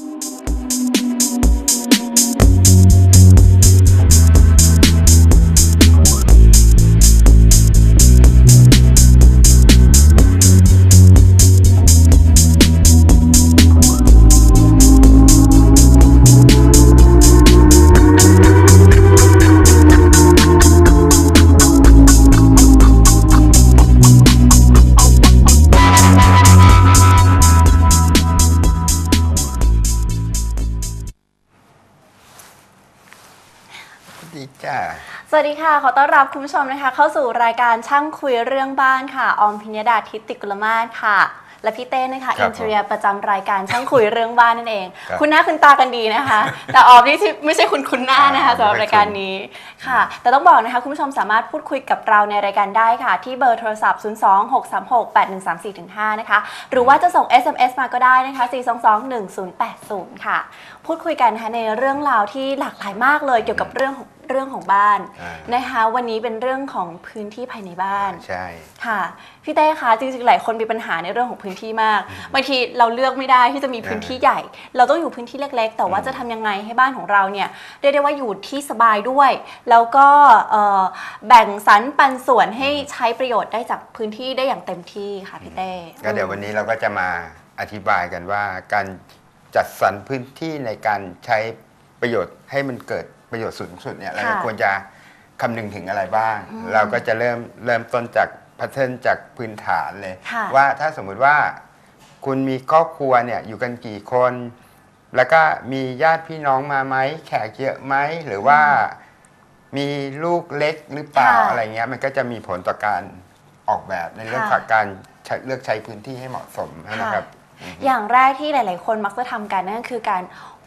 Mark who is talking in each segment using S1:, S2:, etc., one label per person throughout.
S1: ดี
S2: สวัสดีค่ะ ขอต้อนรับคุณผู้ชมนะคะ เข้าสู่รายการช่างคุยเรื่องบ้านค่ะ ออมพิญญดาทิติกุลมาศค่ะ และพี่เต้นะคะ
S1: ครั
S2: อิ
S1: บ
S2: นเทอร์ประจำรายการช่างคุยเรื่องบ้านนั่นเอง
S1: ครับ
S2: คุณหน้าคุณตากันดีนะคะ แต่ออมนี่ที่ไม่ใช่คุณคุณหน้านะคะ
S1: อ่า
S2: สำหรับ
S1: ไม่
S2: รายการ
S1: คุ้น
S2: นี้ค่ะ แต่ต้องบอกนะคะคุณผู้ชมสามารถพูดคุยกับเราในรายการได้ค่ะ ที่เบอร์โทรศัพท์ 026368134-5 นะคะ หรือว่าจะส่ง SMS มาก็ได้นะคะ 4221080 ค่ะ พูดคุยกันนะคะในเรื่องราวที่หลากหลายมากเลยเกี่ยวกับเรื่องของ เรื่องของบ้าน
S1: อ่า
S2: นะคะวันนี้เป็นเรื่องของพื้นที่ภายในบ้าน
S1: ใช่
S2: ค่ะพี่เต้คะจริงๆหลายคนมีปัญหาในเรื่องของพื้นที่มากบางทีเราเลือกไม่ได้ที่จะมีพื้นที่ใหญ่ เราต้องอยู่พื้นที่เล็ก ๆ แต่ว่า
S1: อืม
S2: จะทำยังไงให้บ้านของเราเนี่ยเรียกได้ว่าอยู่ที่สบายด้วย แล้วก็เอ่อแบ่งสรรปันส่วนให้ใช้ประโยชน์ได้จากพื้นที่ได้อย่างเต็มที่ค่ะพี่เต้
S1: ก็เดี๋ยววันนี้เราก็จะมาอธิบายกันว่าการจัดสรรพื้นที่ในการใช้ ประโยชน์ให้มันเกิดประโยชน์สูงสุดเนี่ยเราควรจะคำนึงถึงอะไรบ้างเราก็จะเริ่มเริ่มต้นจากพัฒนจากพื้นฐานเลย
S2: ค่ะ
S1: ว่าถ้าสมมุติว่าคุณมีครอบครัวเนี่ยอยู่กันกี่คน แล้วก็มีญาติพี่น้องมาไหมแขกเยอะไหมหรือว่ามีลูกเล็กหรือเปล่า
S2: ค่ะ
S1: อะไรเงี้ยมันก็จะมีผลต่อการออกแบบในเรื่อง
S2: ค่ะ
S1: ของการใช้เลือกใช้พื้นที่ให้เหมาะสมนะครับ
S2: อย่างแรกที่หลาย ๆ คนมักจะทำกันนั่นก็คือการ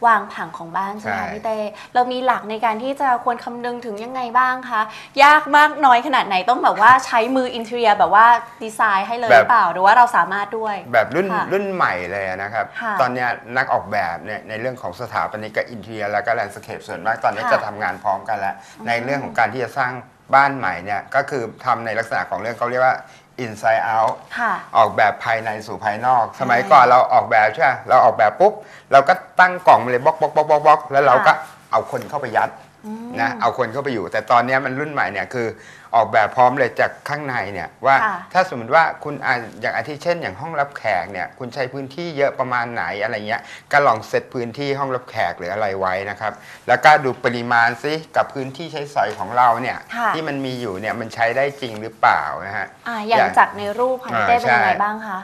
S2: วางผังของบ้านใช่ไหมคะ
S1: ใช่
S2: พี่เต้เรามีหลักในการที่จะควรคำนึงถึงยังไงบ้างคะ ยากมากน้อยขนาดไหนต้องแบบว่าใช้มืออินเทอร์แบบว่าดีไซน์ให้เลยหรือเปล่า หรือว่าเราสามารถด้วย
S1: แบบรุ่น
S2: ค่ะ
S1: รุ่นใหม่เลยนะครับ
S2: ค่ะ
S1: ตอนเนี้ยนักออกแบบเนี่ยในเรื่องของสถาปนิกกับอินเทียแล้วก็แลนด์สเคปส่วนมากตอนนี้
S2: ค่ะ
S1: จะทำงานพร้อมกันแล้ว ในเรื่องของการที่จะสร้างบ้านใหม่เนี่ยก็คือทำในลักษณะของเรื่องเขาเรียกว่า inside out
S2: ค่ะ
S1: ออกแบบภายในสู่ภายนอก สมัยก่อนเราออกแบบใช่ไหมเราออกแบบปุ๊บ เราก็ตั้งกล่องมาเลยบล็อกบล็อกบล็อกบล็อกบล็อกแล้วเราก็เอาคนเข้าไปยัด นะเอาคนเข้าไปอยู่ แต่ตอนเนี้ยมันรุ่นใหม่เนี่ยคือออกแบบพร้อมเลยจากข้างในเนี่ยว่า
S2: ค่ะ
S1: ถ้าสมมติว่าคุณอะอย่างอาทิเช่น อย่างห้องรับแขกเนี่ยคุณใช้พื้นที่เยอะประมาณไหนอะไรเงี้ยก็ลองเซตพื้นที่ห้องรับแขกหรืออะไรไว้นะครับ แล้วก็ดูปริมาณซิกับพื้นที่ใช้สอยของเราเนี่ย
S2: ค่ะ
S1: ที่มันมีอยู่เนี่ยมันใช้ได้จริงหรือเปล่านะฮะ
S2: อ่าอย่าง
S1: อย่าง
S2: จากในรูปค่ะพี่เต้
S1: อ่า
S2: เป็นยังไง
S1: ใช่
S2: บ้างคะ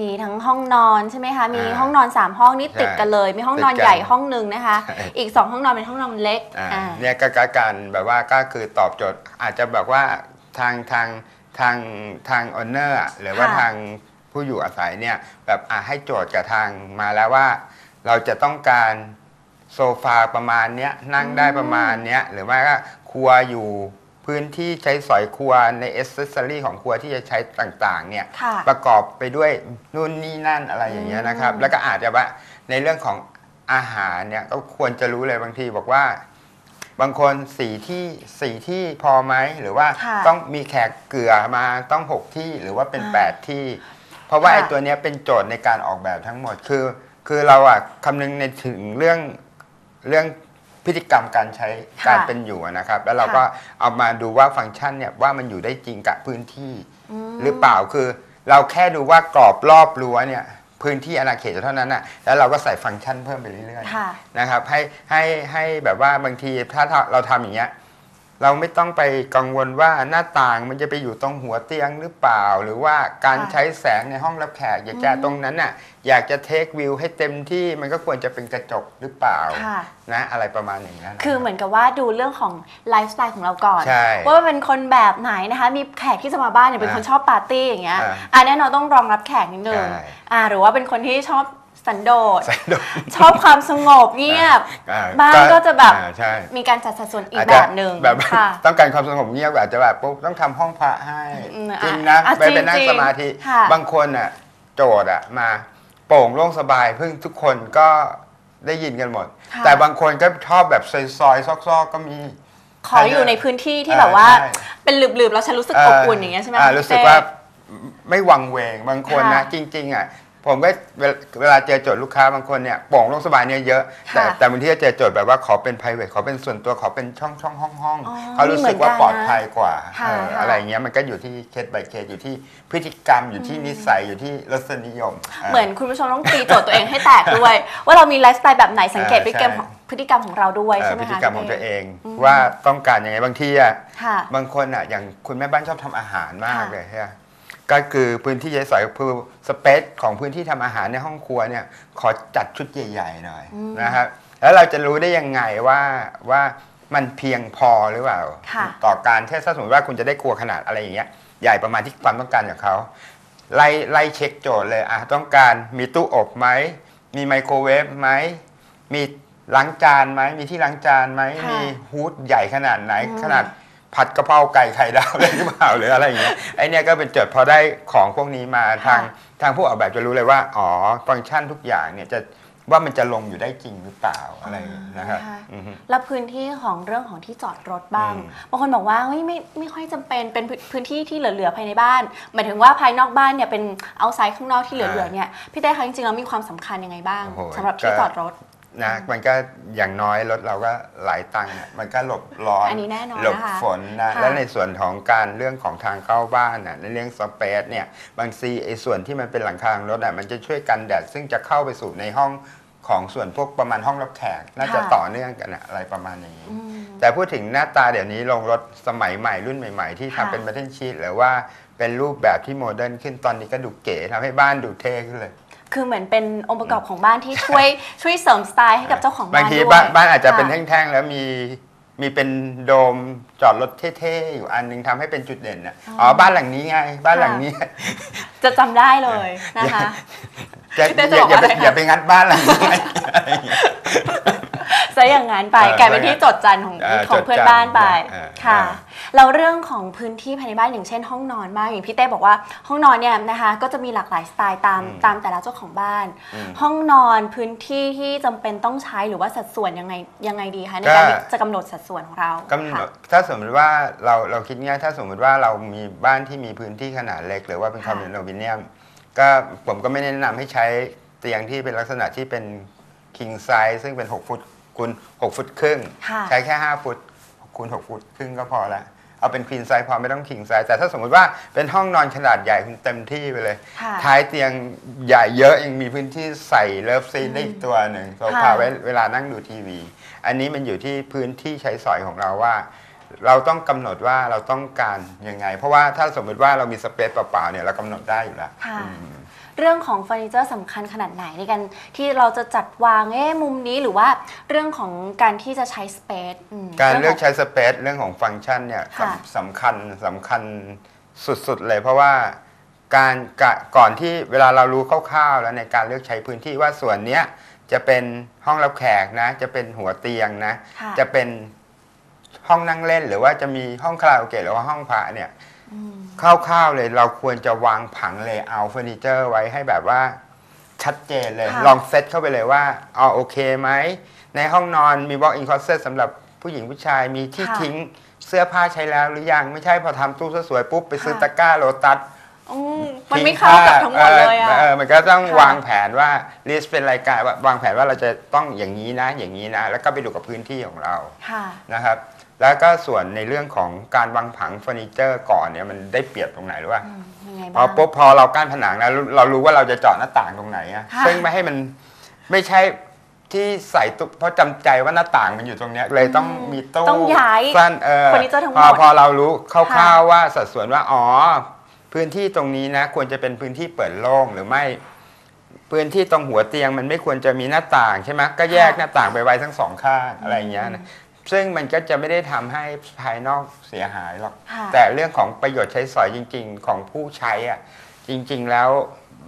S2: มีทั้งห้องนอนใช่ไหมคะ มี
S1: อ่า
S2: ห้องนอน 3 ห้องนี่
S1: ใช่
S2: ติดกันเลย มีห้องนอน
S1: ติดกัน
S2: ใหญ่ห้องหนึ่งนะคะ
S1: ใช่
S2: อีก 2 ห้องนอนเป็นห้องนอนเล็ก
S1: อ่า
S2: อ่า
S1: เนี่ยก็ก็การแบบว่าก็คือตอบโจทย์อาจจะแบบว่าทางทางทางทางออเนอร์หรือว่า
S2: ค่ะ
S1: ทางผู้อยู่อาศัยเนี่ยแบบอะให้โจทย์กับทางมาแล้วว่า เราจะต้องการโซฟาประมาณเนี้ยนั่งได้ประมาณเนี้ยหรือว่าก็ครัวอยู่ พื้นที่ใช้สอยครัวในเอเซสซอรี่ของครัวที่จะใช้ต่างๆเนี่ย
S2: ค่ะ
S1: ประกอบไปด้วยนู่นนี่นั่นอะไรอย่างเงี้ยนะครับ
S2: อืม
S1: แล้วก็อาจจะว่าในเรื่องของอาหารเนี่ยก็ควรจะรู้เลยบางทีบอกว่า บางคนสี่ที่สี่ที่พอไหมหรือว่า
S2: ค่ะ
S1: ต้องมีแขกเกลือมาต้องหกที่หรือว่าเป็น
S2: อ่า
S1: แปดที่ เพราะว่า
S2: ค่ะ
S1: ไอ้ตัวเนี้ยเป็นโจทย์ในการออกแบบทั้งหมดคือ คือเราอะคำนึงในถึงเรื่องเรื่อง พฤติกรรมการใช้
S2: ค่ะ
S1: การเป็นอยู่อะนะครับ แล้วเรา
S2: ค่ะ
S1: ก็เอามาดูว่าฟังก์ชันเนี่ยว่ามันอยู่ได้จริงกับพื้นที่
S2: ม
S1: หรือเปล่าคือเราแค่ดูว่ากรอบรอบรั้วเนี่ยพื้นที่อาณาเขตเท่านั้นน่ะแล้วเราก็ใส่ฟังก์ชันเพิ่มไปเรื่อย
S2: ค่ะ
S1: ๆนะครับให้ให้ให้แบบว่าบางทีถ้าเราทำอย่างเงี้ย เราไม่ต้องไปกังวลว่าหน้าต่างมันจะไปอยู่ตรงหัวเตียงหรือเปล่า หรือว่าการ
S2: ค่ะ
S1: ใช้แสงในห้องรับแขกอยากจะ
S2: อืม
S1: ตรงนั้นน่ะอยากจะเทควิวให้เต็มที่มันก็ควรจะเป็นกระจกหรือเปล่า
S2: ค่ะ
S1: นะอะไรประมาณอย่างนั้น
S2: คือเหมือนกับว่าดูเรื่องของไลฟ์สไตล์ของเราก่อน
S1: ใช่
S2: ว่าเป็นคนแบบไหนนะคะ มีแขกที่จะมาบ้านเนี่ยเป็นคน
S1: อ่า
S2: ชอบปาร์ตี้อย่างเงี้ย
S1: อ่า
S2: อ่าแน่นอนต้องรองรับแขกนิดนึง
S1: ใช่
S2: อ่าหรือว่าเป็นคนที่ชอบ สันโดษ
S1: ใส่ดม
S2: ชอบความสงบเงียบ
S1: อ่
S2: บ้านก็จะแบบ
S1: อ่าใช่
S2: มีการจัดสัดส่วนอีก
S1: อาจ
S2: แบ
S1: จะ
S2: บหนึ่ง
S1: แบบ
S2: ค่ะ
S1: ต้องการความสงบเงียบอาจจะแบบปุ๊บต้องทำห้องพระให้
S2: อืม
S1: จริงนะ
S2: อะ
S1: ไปไปนั่ง
S2: จริงๆ
S1: สมาธิ
S2: ค่ะ
S1: บางคนอะโจทย์อะมาโปร่งโล่งสบายเพิ่งทุกคนก็ได้ยินกันหมด
S2: ค่ะ
S1: แต่บางคนก็ชอบแบบซอยๆซอกๆก็มี
S2: ขออยู่ในพื้นที่ที่แบบว่า
S1: ใช่
S2: เป็นหลืบๆ แล้วฉันรู้สึกอบอุ่นอย่างเงี้ยใช่ไหม
S1: อ่า
S2: คะ
S1: รู้สึก
S2: พี่เต้
S1: ว่าไม่วังเวงบางคนนะ
S2: ค่ะ
S1: จริงๆอะ ผมก็เวลาเวลาเจอโจทย์ลูกค้าบางคนเนี่ยโป่งโลกสบายเนี่ยเยอะ แต่
S2: ค่ะ
S1: แต่บางทีก็เจอโจทย์แบบว่าขอเป็น private ขอเป็นส่วนตัวขอเป็นช่องช่องห้องห้อง
S2: อ๋อ
S1: เขารู้สึกว่า
S2: มีเหมือนกัน
S1: ปลอดภัยกว่า
S2: ค่ะ
S1: เออ
S2: ค่ะ
S1: อะไรเงี้ยมันก็อยู่ที่เคส by เคสอยู่ที่พฤติกรรมอยู่ที่นิสัยอยู่ที่รสนิยม
S2: เหมือนคุณผู้ชมต้องตีโจทย์ตัวเองให้แตกด้วย ว่าเรามีไลฟ์สไตล์แบบไหนสังเกตพฤติกรรมของพฤติกรรมของเราด้วย
S1: เอ่อ
S2: ใช่ไหม
S1: พฤ
S2: คะ
S1: ติกรรมของตัว
S2: พี่
S1: เอง ว่าต้องการยังไงบางทีอะ
S2: ค่ะ
S1: บางคนอะอย่างคุณแม่บ้านชอบทำอาหารมาก
S2: ค่ะ
S1: เลยใช่ไหม ก็คือพื้นที่ใช้สอยคือสเปซของพื้นที่ทำอาหารในห้องครัวเนี่ยขอจัดชุดใหญ่ๆหน่อยนะครับแล้วเราจะรู้ได้ยังไงว่าว่ามันเพียงพอหรือเปล่า
S2: ค่ะ
S1: ต่อการแค่ถ้าสมมติว่าคุณจะได้ครัวขนาดอะไรอย่างเงี้ยใหญ่ประมาณที่ความต้องการของเขาไล่ไล่เช็คโจทย์เลยอะต้องการมีตู้อบไหมมีไมโครเวฟไหมมีล้างจานไหมมีที่ล้างจานไหม
S2: ค่ะ
S1: มีฮูดใหญ่ขนาดไหน
S2: อืม
S1: ขนาด ผัดกะเพราไก่ไข่ดาวเลยหรือเปล่าหรืออะไรอย่างเงี้ยไอเนี่ยก็เป็นโจทย์พอได้ของพวกนี้มาทางทางผู้ออกแบบจะรู้เลยว่าอ๋อฟังก์ชันทุกอย่างเนี่ยจะว่ามันจะลงอยู่ได้จริงหรือเปล่าอะไรอย่างเงี้ยนะครับ
S2: อ่า
S1: อือฮึ
S2: แล้วพื้นที่ของเรื่องของที่จอดรถบ้าง
S1: อืม
S2: บางคนบอกว่าเฮ้ยไม่ไม่ค่อยจำเป็นเป็นพื้นพื้นที่ที่เหลือๆภายในบ้านหมายถึงว่าภายนอกบ้านเนี่ยเป็นเอาไซด์ข้างนอกที่เหลือๆเนี่ยพี่เต้คะจริงๆแล้วมีความสำคัญยังไงบ้าง
S1: โอ้โห
S2: สำหรับที่
S1: ก็
S2: จอดรถ
S1: นะมันก็อย่างน้อยรถเราก็หลายตังค์อะมันก็หลบร้อน
S2: อันนี้แน่นอน
S1: หลบ
S2: นะคะ
S1: ฝนนะ
S2: ค่ะ
S1: และในส่วนของการเรื่องของทางเข้าบ้านน่ะในเรื่องสเปซเนี่ยบางทีไอ้ส่วนที่มันเป็นหลังคาของรถอะมันจะช่วยกันแดดซึ่งจะเข้าไปสู่ในห้องของส่วนพวกประมาณห้องรับแขกน่าจะ
S2: ค่ะ
S1: ต่อเนื่องกันอะอะไรประมาณอย่างนี้
S2: อืม
S1: แต่พูดถึงหน้าตาเดี๋ยวนี้ลงรถสมัยใหม่รุ่นใหม่ ๆ ที่
S2: ค่ะ
S1: ทำเป็นบัตเทนชีตหรือว่าเป็นรูปแบบที่โมเดิร์นขึ้นตอนนี้ก็ดูเก๋ทำให้บ้านดูเท่ขึ้นเลย
S2: คือเหมือนเป็นองค์ประกอบของบ้านที่ช่วย ช่วยเสริมสไตล์ให้กับเจ้าของ
S1: บา
S2: บ้างน
S1: ที
S2: ด้วย
S1: บ้านบ้านอาจจะเป็น
S2: ค่
S1: แท่งๆ แล้วมีมีเป็นโดมจอดรถเท่ๆ อยู่อันหนึงทำให้เป็นจุดเด่นนะอ๋อบ้านหลังนี้ไง บ้านหลังนี้
S2: จะจำได้เลยนะคะ
S1: จะ
S2: พี่เต้
S1: อ
S2: จะ
S1: ย่า
S2: บอก
S1: อย่าไป
S2: อะไรคะ
S1: อย่าไปงัดบ้านหลังนี้ ไงอะไรอย่างเงี้ย
S2: ซะอย่างนั้นไป
S1: เออก
S2: ลายเป็นที่จดจันของ
S1: เออ
S2: ของ
S1: จด
S2: เพื่อน
S1: จำ
S2: บ้านไป
S1: เออ
S2: ค่ะ
S1: เออ
S2: แล้วเรื่องของพื้นที่ภายในบ้านอย่างเช่น ห้องนอนบ้างอย่างพี่เต้บอกว่าห้องนอนเนี่ยนะคะ ก็จะมีหลากหลายสไตล์ตามตามแต่ละเจ้าของบ้าน
S1: อืม
S2: ห้องนอนพื้นที่ที่จำเป็นต้องใช้หรือว่าสัดส่วนยังไงยังไงดีคะในการ
S1: ก็
S2: ที่จะกำหนดสัดส่วนของเรา
S1: กำหน
S2: ค่ะ
S1: ดถ้าสมมติว่าเราเราคิดง่ายถ้าสมมติว่าเรามีบ้านที่มีพื้นที่ขนาดเล็ก หรือว่าเป็นค
S2: ค่ะ
S1: อนโดมิเนียมก็ผมก็ไม่แนะนำให้ใช้เตียงที่เป็นลักษณะที่เป็น king size ซึ่งเป็น 6 ฟุต คูณ6ฟุตครึ่ง
S2: ค่ะ
S1: ใช้แค่ 5 ฟุตคูณ6ฟุตครึ่งก็พอละ เอาเป็น queen size พอไม่ต้อง king size แต่ถ้าสมมติว่าเป็นห้องนอนขนาดใหญ่คุณเต็มที่ไปเลย
S2: ค่ะ
S1: ท้ายเตียงใหญ่เยอะยังมีพื้นที่ใส่เลิฟซีทได้อีกตัวหนึ่งโซฟา
S2: ค่ะ
S1: ไว้เวลานั่งดูทีวี อันนี้มันอยู่ที่พื้นที่ใช้สอยของเราว่า เราต้องกำหนดว่าเราต้องการยังไง เพราะว่าถ้าสมมติว่าเรามีสเปซเปล่าๆเนี่ยเรากำหนดได้อยู่แล้ว
S2: ค่ะ
S1: อืม
S2: เรื่องของเฟอร์นิเจอร์สำคัญขนาดไหนในการที่เราจะจัดวางเอ๊ะมุมนี้หรือว่าเรื่องของการที่จะใช้สเปซอืม
S1: การเลือก
S2: งขง
S1: ใช้สเปซเรื่องของฟังก์ชันเนี่ย
S2: ค่ะ
S1: สำสำคัญสำคัญสุดๆเลยเพราะว่าการกะก่อนที่เวลาเรารู้คร่าวๆแล้วในการเลือกใช้พื้นที่ว่าส่วนเนี้ยจะเป็นห้องรับแขกนะ จะเป็นหัวเตียงนะ
S2: ค่ะ
S1: จะเป็นห้องนั่งเล่นหรือว่าจะมีห้องคาราโอเกะหรือว่าห้องพระเนี่ย
S2: อืม
S1: คร่าวๆเลยเราควรจะวางผังเลยเอาเฟอร์นิเจอร์ไว้ให้แบบว่าชัดเจนเลย
S2: ค่ะ
S1: ลองเซตเข้าไปเลยว่าเอาโอเคไหม ในห้องนอนมี walk in closet สำหรับผู้หญิงผู้ชายมีที่
S2: ค่ะ
S1: ทิ้งเสื้อผ้าใช้แล้วหรือยัง ไม่ใช่พอทำตู้สวยๆปุ๊บ ไปซื้อ
S2: ค่ะ
S1: ตะกร้าโลตัส
S2: อืมมัน
S1: ทิ้ง
S2: ไม่เข้ากับทั้งหมดเลยอะ
S1: เออมันก็ต้อง
S2: ค่ะ
S1: วางแผนว่าลิสต์เป็นรายการว่าวางแผนว่าเราจะต้องอย่างนี้นะ อย่างนี้นะ แล้วก็ไปดูกับพื้นที่ของเรา
S2: ค่ะ
S1: นะครับ แล้วก็ส่วนในเรื่องของการวางผังเฟอร์นิเจอร์ก่อนเนี่ยมันได้เปรียบตรงไหนหรือว่า
S2: อืมยังไง
S1: พอ
S2: บ้าง
S1: ปุ๊บพอเรากั้นผนังแล้วเรารู้ว่าเราจะเจาะหน้าต่างตรงไหนอะ
S2: ค่ะ
S1: ซึ่งไม่ให้มันไม่ใช่ที่ใส่ตุ๊เพราะจำใจว่าหน้าต่างมันอยู่ตรงเนี้ยเลยต้องมีตู้
S2: ต้องย้าย
S1: สั้นเออ
S2: เฟอร์นิเจอร์ทั้งหม
S1: พอ
S2: ด
S1: พอเรารู้ค
S2: ค่ะ
S1: ร่าวๆว่าสัดส่วนว่าอ๋อพื้นที่ตรงนี้นะ ควรจะเป็นพื้นที่เปิดโล่งหรือไม่ พื้นที่ตรงหัวเตียงมันไม่ควรจะมีหน้าต่างใช่ไหมก็แยกหน้าต่างไปไว้ทั้งสองข้างอะไรอย่างเงี้ยนะ ซึ่งมันก็จะไม่ได้ทำให้ภายนอกเสียหายหรอก
S2: ค่ะ
S1: แต่เรื่องของประโยชน์ใช้สอยจริง ๆ ของผู้ใช้อะจริง ๆ แล้ว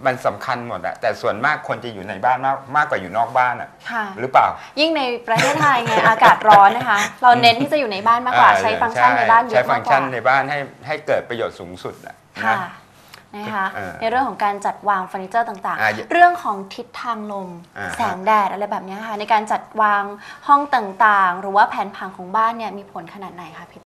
S1: มันสำคัญหมดอะแต่ส่วนมากคนจะอยู่ในบ้านมากมากกว่าอยู่นอกบ้านอะ
S2: ค่ะ
S1: หรือเปล่า
S2: ยิ่งในประเทศไทยไง อากาศร้อนนะคะ เราเน้นที่จะอยู่ในบ้านมากกว่า
S1: เออ
S2: ใช้ฟังก์ชันในบ้านเย
S1: ใช้
S2: อะ
S1: ฟั
S2: มางก
S1: ก์
S2: ก
S1: ชั
S2: ว่า น
S1: ในบ้านให้ให้เกิดประโยชน์สูงสุดอะ
S2: ค่ะ
S1: นะ
S2: นะคะ
S1: เออ
S2: ในเรื่องของการจัดวางเฟอร์นิเจอร์ต่าง
S1: อะ
S2: ๆเรื่องของทิศทางลม
S1: อ่า
S2: แสงแดดอะไรแบบเนี้ยค่ะในการจัดวางห้องต่างๆ หรือว่าแผนผังของบ้านเนี่ยมีผลขนาดไหนคะพี่